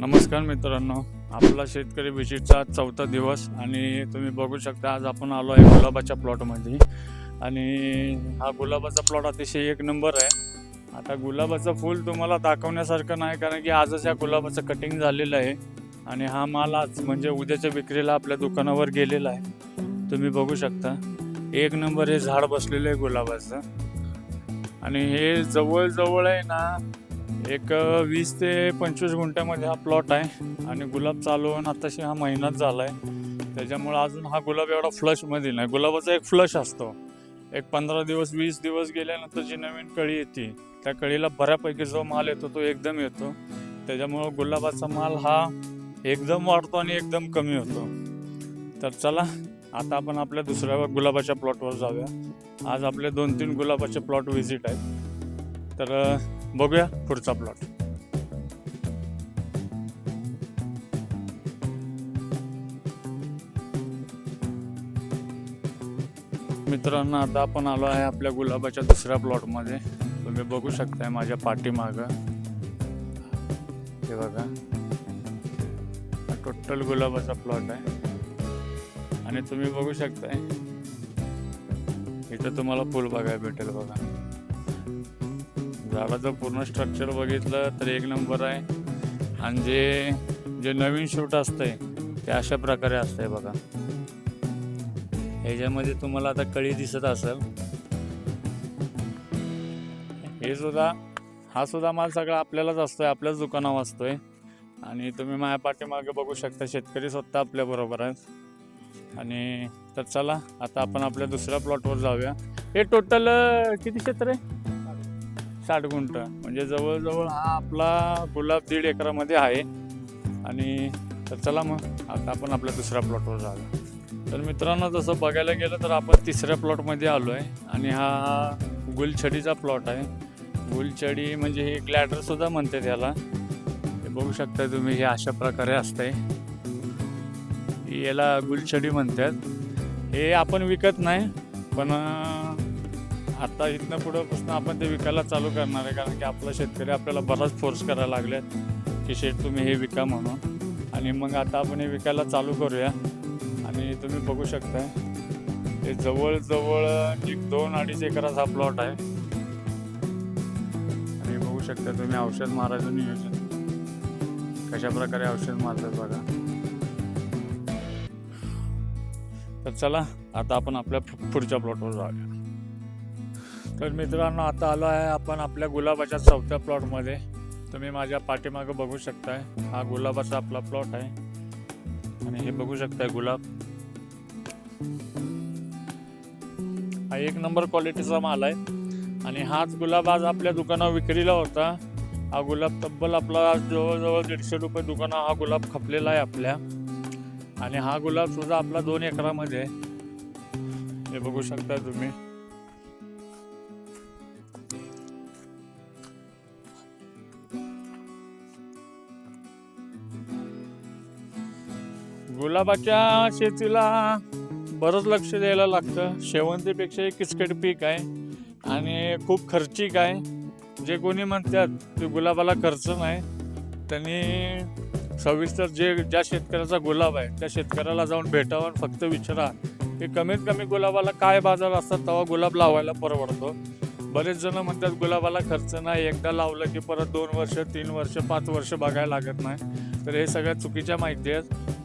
नमस्कार मित्रांनो. आपला शेतकरी विजिटचा चौथा दिवस आणि तुम्ही बघू शकता आज आपण आलो आहे गुलाबाच्या प्लॉटमध्ये आणि हा गुलाबाचा प्लॉट अतिशय एक नंबर आहे. आता गुलाबाचं फूल तुम्हाला दाखवण्यासारखं नाही कारण की आजच या गुलाबाचं कटिंग झालेलं आहे. आणि हा माल आज म्हणजे उद्याच्या विक्रीला आपल्या दुकानावर गेलेला आहे. तुम्ही बघू शकता. एक नंबर हे झाड बसलेलं आहे गुलाबाचं. आणि हे जवळजवळ आहे ना एक वीस ते पंचवीस गुंठ्यामध्ये हा प्लॉट आहे आणि गुलाब चालू आताशी हा महिनाच झाला आहे त्याच्यामुळं अजून हा गुलाब एवढा फ्लशमध्ये नाही. गुलाबाचा एक फ्लश असतो. एक पंधरा दिवस वीस दिवस गेल्यानंतर जी नवीन कळी येते त्या कळीला बऱ्यापैकी जो माल येतो तो एकदम येतो. त्याच्यामुळं गुलाबाचा माल हा एकदम वाढतो आणि एकदम कमी होतो. तर चला आता आपण आपल्या दुसऱ्या गुलाबाच्या प्लॉटवर जाऊया. आज आपले दोन तीन गुलाबाचे प्लॉट व्हिजिट आहेत. तर बघूया पुढचा प्लॉट मित्रांनो आता आपण आलो आहे आपल्या गुलाबाच्या दुसऱ्या प्लॉटमध्ये तुम्ही बघू शकताय माझ्या पाठीमागं. हे बघा. हा टोटल गुलाबाचा प्लॉट आहे. आणि तुम्ही बघू शकताय इथं तुम्हाला फुल बघायला भेटेल बघा. झाडाचं पूर्ण स्ट्रक्चर बघितलं तर एक नंबर आहे. आणि जे जे नवीन शूट असतंय ते अशा प्रकारे असतंय बघा. ह्याच्यामध्ये तुम्हाला आता कळी दिसत असेल. हे सुद्धा हा सुद्धा माल सगळा आपल्यालाच असतोय आपल्याच दुकानावर असतोय. आणि तुम्ही माझ्या पाठीमागे बघू शकता शेतकरी स्वतः आपल्या बरोबर आहेत. आणि तर चला आता आपण आपल्या दुसऱ्या प्लॉटवर जाऊया. हे टोटल किती क्षेत्र आहे? साठ गुंठ. म्हणजे जवळजवळ हा आपला गुलाब दीड एकरामध्ये आहे. आणि तर चला मग आता आपण आपल्या दुसऱ्या प्लॉटवर जाऊया. तर मित्रांनो जसं बघायला गेलं तर आपण तिसऱ्या प्लॉटमध्ये आलो आहे आणि हा गुलछडीचा प्लॉट आहे. गुलछडी म्हणजे हे ग्लॅडरसुद्धा म्हणते त्याला हे बघू शकता तुम्ही हे अशा प्रकारे असतंय. याला गुलछडी म्हणतात. हे आपण विकत नाही पण आता इथनं पुढंपासून आपण ते विकायला चालू करणार आहे कारण की आपला शेतकरी आपल्याला बराच फोर्स करायला लागले की शेत तुम्ही हे विका म्हणून. आणि मग आता आपण हे विकायला चालू करूया. आणि तुम्ही बघू शकताय हे जवळजवळ एक दोन अडीच एकराचा हा प्लॉट आहे. आणि बघू शकता तुम्ही औषध मारायचं नियोजन. कशा प्रकारे औषध मारतात बघा. तर चला आता आपण आपल्या पुढच्या प्लॉटवर जाऊया. तर मित्रांनो आता आलो आहे आपण आपल्या गुलाबाच्या चौथ्या प्लॉटमध्ये. तुम्ही माझ्या पाठीमागं बघू शकताय. हा गुलाबाचा आपला प्लॉट आहे. आणि हे बघू शकताय गुलाब. हा एक नंबर क्वालिटीचा माल आहे. आणि हाच गुलाब आज आपल्या दुकानावर विक्रीला होता. हा गुलाब तब्बल आपला आज जवळजवळ दीडशे रुपये दुकाना हा गुलाब खपलेला आहे आपल्या. आणि हा गुलाब सुद्धा आपला दोन एकरामध्ये आहे. हे बघू शकता तुम्ही. गुलाबाच्या शेतीला बरंच लक्ष द्यायला लागतं. शेवंतीपेक्षा एक किचकट पीक आहे आणि खूप खर्चिक आहे. जे कोणी म्हणतात ते गुलाबाला खर्च नाही त्यांनी सविस्तर जे ज्या शेतकऱ्याचा गुलाब आहे त्या शेतकऱ्याला जाऊन भेटावं आणि फक्त विचारा की कमीत कमी गुलाबाला काय बाजार असतात तेव्हा गुलाब लावायला परवडतो. बरेच जण म्हणतात गुलाबाला खर्च नाही. एकदा लावलं की परत दोन वर्ष तीन वर्ष पाच वर्ष बघायला लागत नाही. तर हे सगळ्या चुकीच्या माहिती आहेत.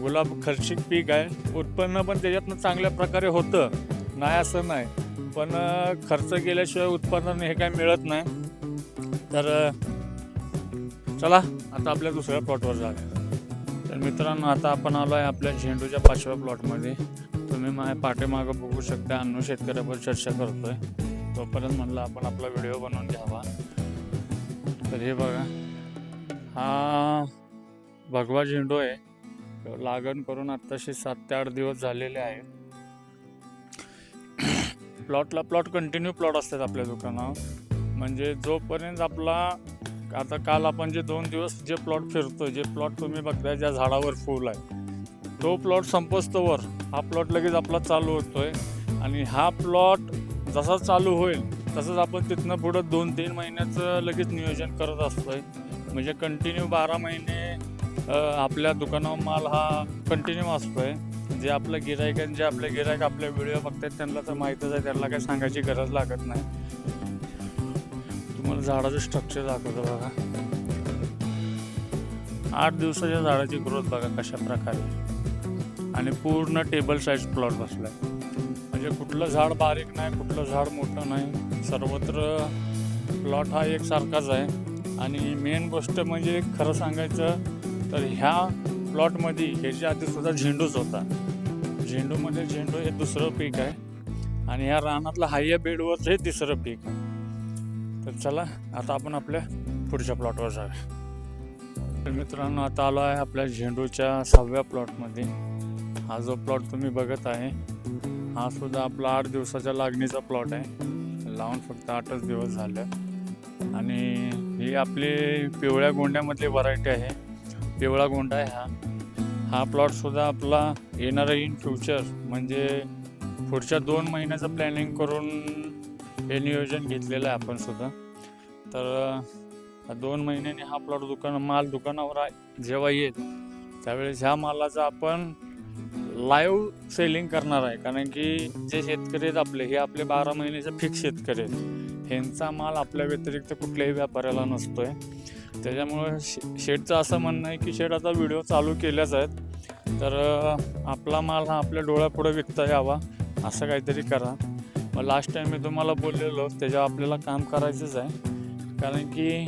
गुलाब खर्चिक पीक आहे. उत्पन्न पण त्याच्यातनं चांगल्या प्रकारे होतं. नाही असं नाही. पण खर्च केल्याशिवाय उत्पन्न हे काय मिळत नाही. तर चला आता आपल्या दुसऱ्या प्लॉटवर जाऊया. तर मित्रांनो आता आपण आलो आहे आपल्या झेंडूच्या पाचव्या प्लॉटमध्ये. तुम्ही माझ्या पाठीमागं बघू शकता अन्नू शेतकऱ्यावर चर्चा करतोय. तोपर्यंत म्हणलं आपण आपला व्हिडिओ बनवून घ्यावा. तर हे बघा. हा भगवा झेंडू आहे. लागण करून आत्ताशी सात ते आठ दिवस झालेले आहे. प्लॉटला प्लॉट कंटिन्यू प्लॉट असतात आपल्या दुकानावर. म्हणजे जोपर्यंत आपला आता काल आपण जे दोन दिवस जे प्लॉट फिरतो जे प्लॉट तुम्ही बघताय ज्या झाडावर फूल आहे तो प्लॉट संपस्तवर हा प्लॉट लगेच आपला चालू होतोय. आणि हा प्लॉट जसा चालू होईल तसंच आपण तिथनं पुढं दोन तीन महिन्याचं लगेच नियोजन करत असतोय. म्हणजे कंटिन्यू बारा महिने आपल्या दुकानावर माल हा कंटिन्यू असतो आहे जे आपलं गिरायक जे आपले गिरायक आपले व्हिडिओ बघतात त्यांना तर माहीतच आहे त्यांना काही सांगायची गरज लागत नाही. तुम्हाला झाडाचं स्ट्रक्चर दाखवतो बघा. आठ दिवसाच्या झाडाची ग्रोथ बघा कशा प्रकारे. आणि पूर्ण टेबल साईज प्लॉट बसलाय. म्हणजे कुठलं झाड बारीक नाही कुठलं झाड मोठं नाही सर्वत्र प्लॉट हा एकसारखाच आहे. आणि मेन गोष्ट म्हणजे खरं सांगायचं तर ह्या प्लॉटमध्ये ह्याच्या आधी सुद्धा झेंडूच होता. झेंडूमध्ये झेंडू हे दुसरं पीक आहे. आणि ह्या रानातलं हाय बेडवरचं हे तिसरं पीक आहे. तर चला आता आपण आपल्या पुढच्या प्लॉटवर जाऊया. तर मित्रांनो आता आलो आहे आपल्या झेंडूच्या सहाव्या प्लॉटमध्ये. हा जो प्लॉट तुम्ही बघत आहे हा सुद्धा आपला आठ दिवसाच्या लागणीचा प्लॉट आहे. लावून फक्त आठच दिवस झाले. आणि ही आपली पिवळ्या गोंड्यामधली व्हरायटी आहे. पिवळा गोंडा आहे हा. हा प्लॉटसुद्धा आपला येणारा इन फ्युचर म्हणजे पुढच्या दोन महिन्याचं प्लॅनिंग करून हे नियोजन घेतलेलं आहे आपण सुद्धा. तर दोन महिन्याने हा प्लॉट दुकान माल दुकानावर आहे जेव्हा येत त्यावेळेस ह्या मालाचं आपण लाईव्ह सेलिंग करणार आहे. कारण की जे शेतकरी आहेत आपले हे आपले बारा महिन्याचे फिक्स शेतकरी आहेत. ह्यांचा माल आपल्या व्यतिरिक्त कुठल्याही व्यापाऱ्याला नसतोय. त्याच्यामुळं शे शेडचं असं म्हणणं आहे की शेड आता व्हिडिओ चालू केल्याच आहेत. तर आपला माल हा आपल्या डोळ्यापुढे विकता यावा असं काहीतरी करा. मग लास्ट टाईम मी तुम्हाला बोललेलो त्याच्यावर आपल्याला काम करायचंच आहे. कारण की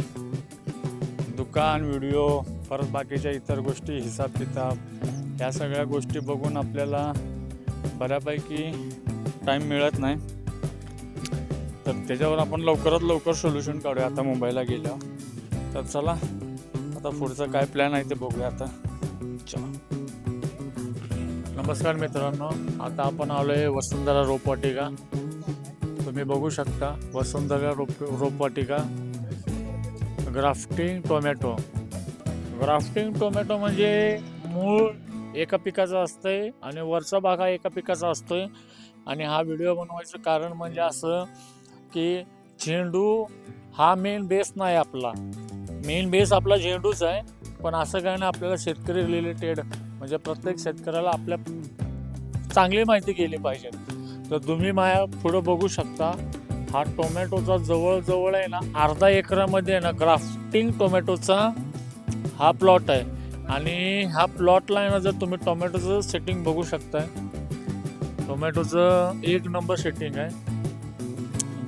दुकान व्हिडिओ परत बाकीच्या इतर गोष्टी हिसाब किताब या सगळ्या गोष्टी बघून आपल्याला बऱ्यापैकी टाईम मिळत नाही. तर त्याच्यावर आपण लवकरात लवकर सोल्युशन काढूया. आता मुंबईला गेल्यावर. तर चला आता पुढचं काय प्लॅन आहे ते बघूया आता. चला. नमस्कार मित्रांनो आता आपण आलो आहे वसुंधरा रोपवाटिका. तुम्ही बघू शकता वसुंधरा रोप रोपवाटिका. ग्राफ्टिंग टोमॅटो ग्राफ्टिंग टोमॅटो म्हणजे मूळ एका पिकाचं असतंय आणि वरचा भाग हा एका पिकाचा असतोय. आणि हा व्हिडिओ बनवायचं कारण म्हणजे असं की झेंडू हा मेन बेस नाही आपला. मेन बेस आपला झेंडूच आहे. पण असं काय ना आपल्याला शेतकरी रिलेटेड म्हणजे प्रत्येक शेतकऱ्याला आपल्या चांगली माहिती केली पाहिजे. तर तुम्ही माया पुढं बघू शकता हा टोमॅटोचा जवळजवळ आहे ना अर्धा एकरामध्ये आहे ना ग्राफ्टिंग टोमॅटोचा हा प्लॉट आहे. आणि हा प्लॉटला आहे ना जर तुम्ही टोमॅटोचं सेटिंग बघू शकताय. टोमॅटोचं एक नंबर सेटिंग आहे.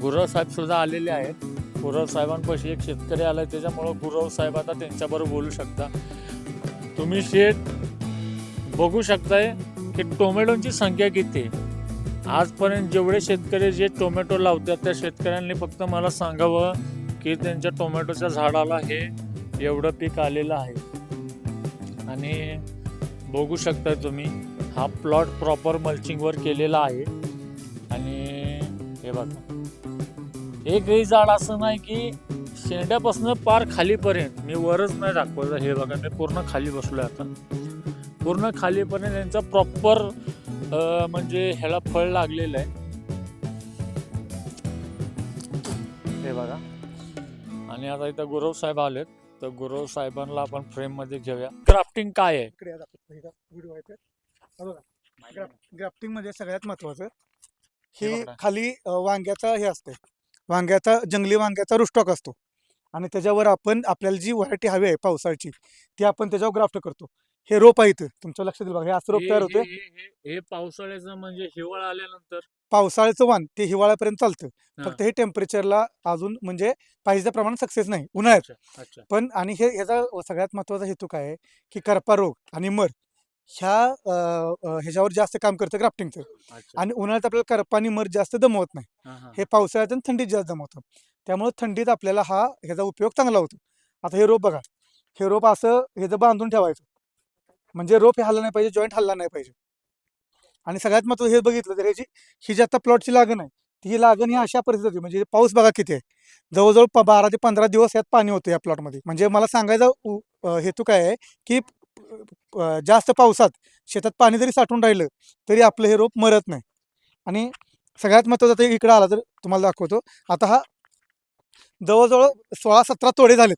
गुरव साहेबसुद्धा आलेले आहेत. गुरव साहेबांपाशी एक शेतकरी आला त्याच्यामुळं गुरव साहेब आता त्यांच्याबरोबर बोलू शकता. तुम्ही शेत बघू शकताय की टोमॅटोची संख्या किती आहे. आजपर्यंत जेवढे शेतकरी जे टोमॅटो लावतात त्या शेतकऱ्यांनी फक्त मला सांगावं की त्यांच्या टोमॅटोच्या झाडाला हे एवढं पीक आलेलं आहे. आणि बघू शकता तुम्ही हा प्लॉट प्रॉपर मल्चिंगवर केलेला आहे. आणि हे बघा. एकही झाड असं नाही की शेंड्यापासून पार खालीपर्यंत. मी वरच नाही दाखवलं हे बघा मी पूर्ण खाली बसलोय आता. पूर्ण खालीपर्यंत यांचा प्रॉपर म्हणजे ह्याला फळ लागलेलं आहे. हे बघा. आणि आता इथं गुरव साहेब आलेत. तर गुरव साहेबांना आपण फ्रेममध्ये घेऊया. क्राफ्टिंग काय आहे. हा ग्राफ्टिंगमध्ये सगळ्यात महत्वाचं हे हे. खाली वांग्याचा हे असते वांग्याचा जंगली वांग्याचा रुस्टॉक असतो. आणि त्याच्यावर आपण आपल्याला जी व्हरायटी हवी आहे पावसाळची ती आपण त्याच्यावर ग्राफ्ट करतो. हे रोप आहे इथं. तुमचं लक्ष दिलं बघा हे असं रोप तयार होतं हे- पावसाळ्याचं म्हणजे हिवाळा आल्यानंतर? पावसाळ्याचं वाण ते हिवाळ्यापर्यंत चालतं. फक्त हे टेम्परेचरला अजून म्हणजे पाहिजे त्या प्रमाणात सक्सेस नाही. उन्हाळ्यात. अच्छा पण आणि हे याचा सगळ्यात महत्त्वाचा हेतू काय आहे? की करपा रोग आणि मर. ह्या ह्याच्यावर जास्त काम करतं ग्राफ्टिंगचं अच्छा. आणि उन्हाळ्यात आपल्याला करपा आणि मर जास्त दमवत नाही. हा, पावसाळ्यात आणि थंडीत जास्त दमवतं. त्यामुळे थंडीत आपल्याला हा ह्याचा उपयोग चांगला होतो. आता हे रोप बघा. हे रोप असं ह्याचं बांधून ठेवायचं. म्हणजे रोप हे हल्ला नाही पाहिजे जॉईंट हल्ला नाही पाहिजे. आणि सगळ्यात महत्वाचं हे बघितलं तर ह्याची ही जी आता प्लॉटची लागण आहे ती ही लागण ही अशा परिस्थितीत होती. म्हणजे पाऊस बघा किती आहे. जवळजवळ प- बारा ते पंधरा दिवस यात पाणी होतं या प्लॉटमध्ये. म्हणजे मला सांगायचा उ- अ, हेतू काय आहे की जास्त पावसात शेतात पाणी जरी साठून राहिलं तरी आपलं हे रोप मरत नाही. आणि सगळ्यात महत्त्वाचं आता इकडं आला तर तुम्हाला दाखवतो. आता हा जवळजवळ सोळा सतरा तोडे झालेत.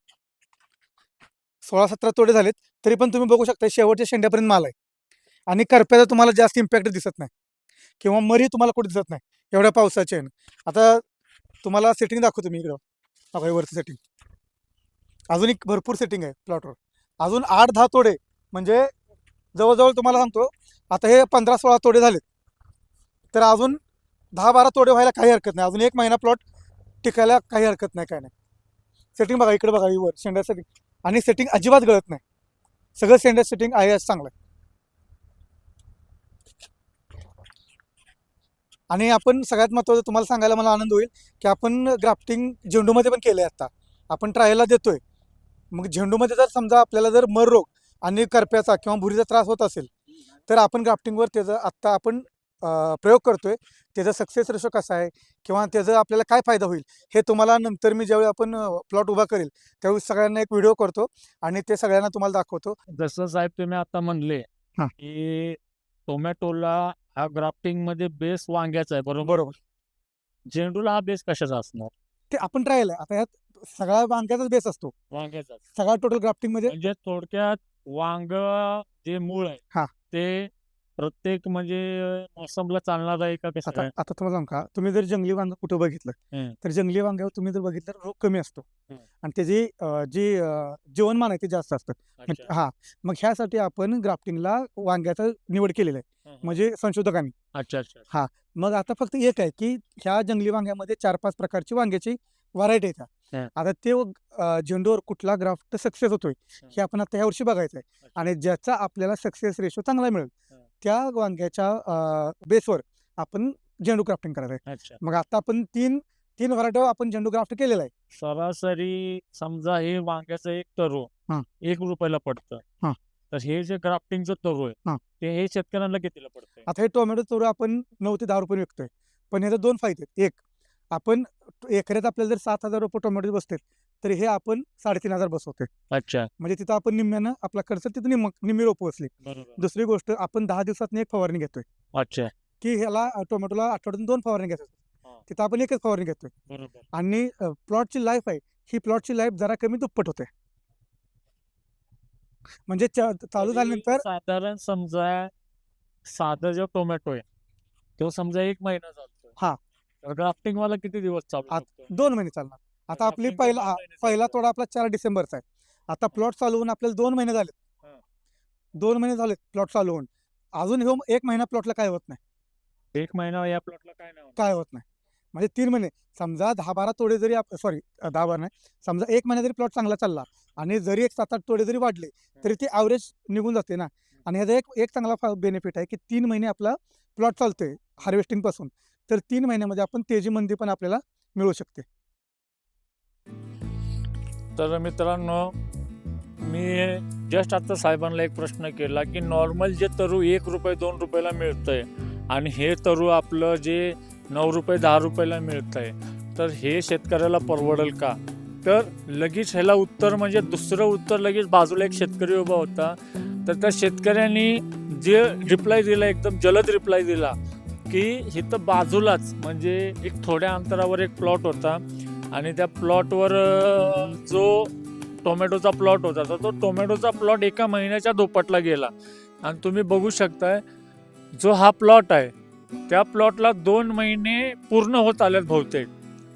सोळा सतरा तोडे झालेत तरी पण तुम्ही बघू शकता शेवटच्या शेंड्यापर्यंत माल आहे. आणि करप्याचा तुम्हाला जास्त इम्पॅक्ट दिसत नाही. किंवा मरी तुम्हाला कुठे दिसत नाही एवढ्या पावसाच्या आहे. आता तुम्हाला सेटिंग दाखवतो मी इकडं. बघा वरचं सेटिंग अजून एक भरपूर सेटिंग आहे प्लॉटवर अजून आठ दहा तोडे म्हणजे जवळजवळ तुम्हाला सांगतो आता हे पंधरा सोळा तोडे झालेत. तर अजून दहा बारा तोडे व्हायला काही हरकत नाही. अजून एक महिना प्लॉट टिकायला काही हरकत नाही काय नाही. सेटिंग बघा इकडे बघा वर शेंड्या सेटिंग आणि सेटिंग अजिबात गळत नाही. सगळं सेंड्या सेटिंग आहे असं चांगलं आणि आपण सगळ्यात महत्त्वाचं तुम्हाला सांगायला मला आनंद होईल की आपण ग्राफ्टिंग झेंडूमध्ये पण केलं आहे आता. आपण ट्रायलला देतोय. मग झेंडूमध्ये जर समजा आपल्याला जर मर रोग आणि करप्याचा किंवा भुरीचा त्रास होत असेल तर आपण ग्राफ्टिंगवर त्याचं आत्ता आपण प्रयोग करतोय. त्याचा सक्सेस रेशो कसा आहे किंवा त्याचा आपल्याला काय फायदा होईल हे तुम्हाला नंतर मी ज्यावेळी आपण प्लॉट उभा करेल त्यावेळी सगळ्यांना एक व्हिडिओ करतो आणि ते सगळ्यांना तुम्हाला दाखवतो. जसं साहेब तुम्ही आता म्हणले. की टोमॅटोला हा ग्राफ्टिंगमध्ये बेस वांग्याचा आहे बरोबर? बरोबर. झेंडूला हा बेस कशाचा असणार? ते आपण ट्रायल आहे आता यात सगळा वांग्याचाच बेस असतो. वांग्याचा सगळा टोटल ग्राफ्टिंगमध्ये म्हणजे थोडक्यात वांग जे मूळ हा. आहे ते प्रत्येक म्हणजे मोसमला चालणार आहे का कसं आता? आता तुम्हाला सांगू का तुम्ही जर जंगली वांग कुठं बघितलं. तर जंगली वांग्यावर तुम्ही जर बघितलं तर रोग कमी असतो हम्म. आणि त्याची अं, जी अं, जीवनमान आहे ते जास्त असतं म्हणजे- अच्छा. हा मग ह्यासाठी आपण ग्राफ्टिंगला वांग्याचं निवड केलेलं आहे हं, हं. म्हणजे संशोधकांनी अच्छा अच्छा मग आता फक्त एक आहे की ह्या जंगली वांग्यामध्ये चार पाच प्रकारची वांग्याची व्हरायटी हं. आता ते अं, झेंडूवर कुठला ग्राफ्ट सक्सेस होतोय हं. आपण आता ह्या वर्षी बघायचं आहे. आणि ज्याचा आपल्याला सक्सेस रेशो चांगला मिळेल हं. त्या वांग्याच्या बेसवर आपण झेंडू क्राफ्टिंग करायचं आहे अच्छा मग आता आपण तीन तीन व्हरायटीवर आपण झेंडू ग्राफ्ट केलेला आहे सरासरी समजा हे वांग्याचं एक तरू हा. एक रुपयाला पडतं हा. तर हे जे ग्राफ्टिंगचं तरू हा. आहे ते हे शेतकऱ्यांना कितीला पडतंय आता हे टोमॅटो तोरू आपण नऊ ते दहा रुपये विकतोय पण ह्याचे दोन फायदे आहेत. एक आपण एकऱ्यात आपल्याला जर सात हजार रुपये टोमॅटो बसतात तर हे आपण साडेतीन हजार बसवतोय. अच्छा. म्हणजे तिथं आपण निम्म्यानं आपला खर्च तिथं निम्म निम्मी रोपं बसली. दुसरी गोष्ट आपण दहा दिवसात एक फवारणी घेतोय. अच्छा. की ह्याला टोमॅटोला आठवड्यातून दोन फवारणी घेतात. तिथं आपण एकच फवारणी घेतोय. आणि प्लॉटची लाईफ आहे ही प्लॉटची लाईफ जरा कमी दुप्पट होते. म्हणजे चालू तरी झाल्यानंतर साधारण समजा साधा जो टोमॅटो आहे तो समजा एक महिना हा. चालतो ग्राफ्टिंग वाला किती दिवस चालू आत- शकतो? दोन महिने चालणार. आता आपली पहिला दोन हा, महिने पहिला. तोडा आपला चार डिसेंबरचा आहे. आता प्लॉट चालू होऊन आपल्याला दोन महिने झालेत. हा. दोन महिने झालेत प्लॉट चालू होऊन. अजून ह्यो एक महिना प्लॉटला काय होत नाही. एक महिना या प्लॉटला काय. काय होत नाही. म्हणजे तीन महिने. समजा दहा बारा तोडे जरी सॉरी दहा बारा नाही. समजा एक महिना जरी प्लॉट चांगला चालला आणि जरी एक सात आठ तोडे जरी वाढले तरी ते ॲव्हरेज निघून जाते ना. आणि ह्याचा एक एक चांगला बेनिफिट आहे की तीन महिने आपला प्लॉट चालतोय हार्वेस्टिंगपासून. तर तीन महिन्यामध्ये आपण तेजी मंदी पण आपल्याला मिळू शकते. तर मित्रांनो मी जस्ट आता साहेबांना एक प्रश्न केला की नॉर्मल जे तरू एक रुपये दोन रुपयाला मिळतंय आणि हे तरू आपलं जे नऊ रुपये दहा रुपयाला मिळतंय तर हे शेतकऱ्याला परवडेल का? तर लगेच ह्याला उत्तर म्हणजे दुसरं उत्तर लगेच बाजूला एक शेतकरी उभा होता. तर त्या शेतकऱ्यांनी जे रिप्लाय दिला एकदम जलद रिप्लाय दिला की इथं बाजूलाच म्हणजे एक थोड्या अंतरावर एक प्लॉट होता आणि त्या प्लॉटवर जो टोमॅटोचा प्लॉट होता तर तो टोमॅटोचा प्लॉट एका महिन्याच्या दुपटला गेला. आणि तुम्ही बघू शकताय जो हा प्लॉट आहे त्या प्लॉटला दोन महिने पूर्ण होत आलेत बहुतेक.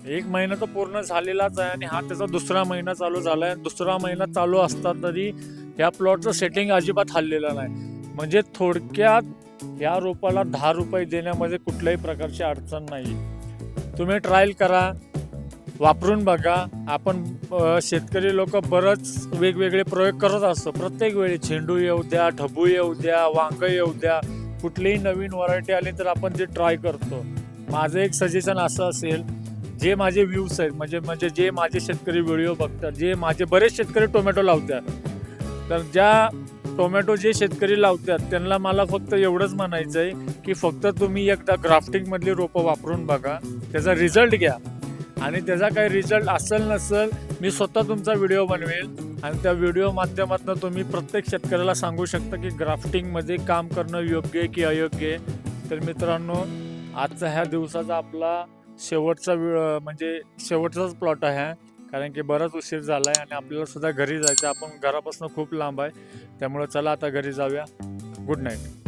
एक महिना तर पूर्ण झालेलाच आहे आणि हा त्याचा दुसरा महिना चालू झाला आहे दुसरा महिना चालू असता तरी या प्लॉटचं सेटिंग अजिबात हल्लेलं नाही. म्हणजे थोडक्यात या रोपाला दहा रुपये देण्यामध्ये कुठल्याही प्रकारची अडचण नाही. तुम्ही ट्रायल करा वापरून बघा. आपण शेतकरी लोक बरंच वेगवेगळे प्रयोग करत असतो. प्रत्येक वेळी झेंडू येऊ द्या ढबू येऊ द्या वांगं येऊ द्या. कुठलीही नवीन व्हरायटी आली तर आपण ते ट्राय करतो. माझं एक सजेशन असं असेल जे माझे व्ह्यूज आहेत म्हणजे म्हणजे जे माझे शेतकरी व्हिडिओ बघतात जे माझे बरेच शेतकरी टोमॅटो लावतात. तर ज्या टोमॅटो जे शेतकरी लावतात त्यांना मला फक्त एवढंच म्हणायचं आहे की फक्त तुम्ही एकदा ग्राफ्टिंगमधली रोपं वापरून बघा त्याचा रिझल्ट घ्या. आणि त्याचा काही रिझल्ट असेल नसेल मी स्वतः तुमचा व्हिडिओ बनवेल. आणि त्या व्हिडिओ माध्यमातून तुम्ही प्रत्येक शेतकऱ्याला सांगू शकता की ग्राफ्टिंगमध्ये काम करणं योग्य आहे की अयोग्य आहे. तर मित्रांनो आजचा ह्या दिवसाचा आपला शेवटचा म्हणजे शेवटचाच प्लॉट आहे. कारण की बराच उशीर झाला आहे आणि आपल्याला सुद्धा घरी जायचं आपण घरापासून खूप लांब आहे. त्यामुळं चला आता घरी जाऊया. Good night